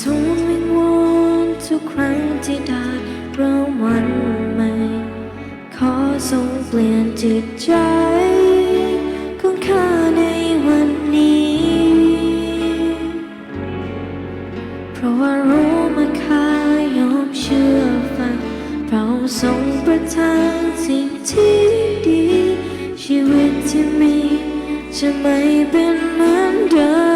ทูลวิงวอนทุกครั้งที่ได้เริ่มวันใหม่ ขอทรงเปลี่ยนจิตใจของข้าในวันนี้ เพราะว่ารู้มาข้ายอมเชื่อฟังเราทรงประทานสิ่งที่ดี ชีวิตที่มีจะไม่เป็นเหมือนเดิม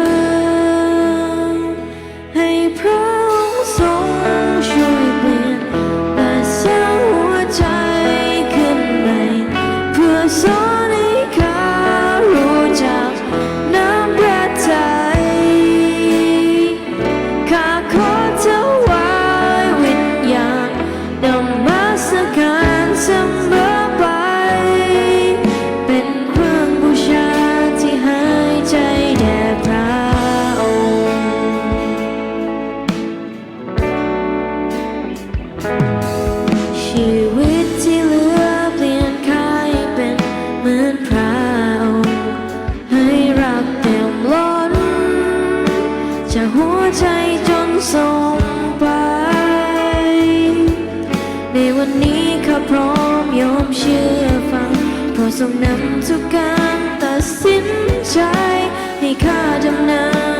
พร้อมยอมเชื่อฟังเพราะทรงนำทุกการตัดสินใจ ให้ข้าดำเนิน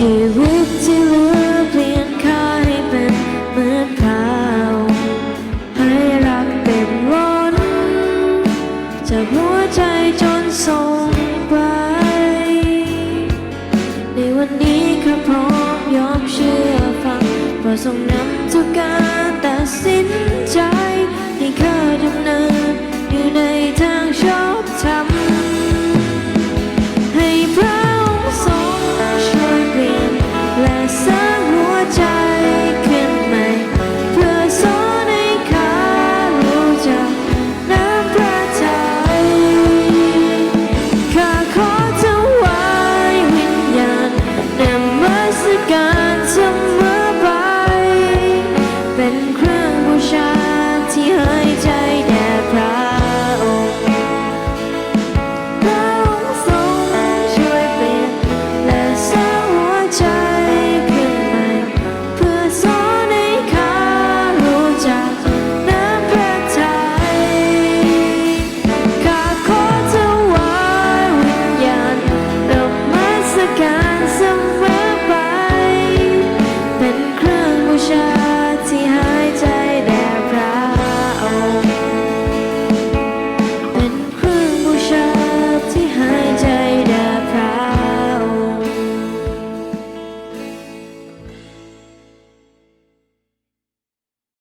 Okay, we're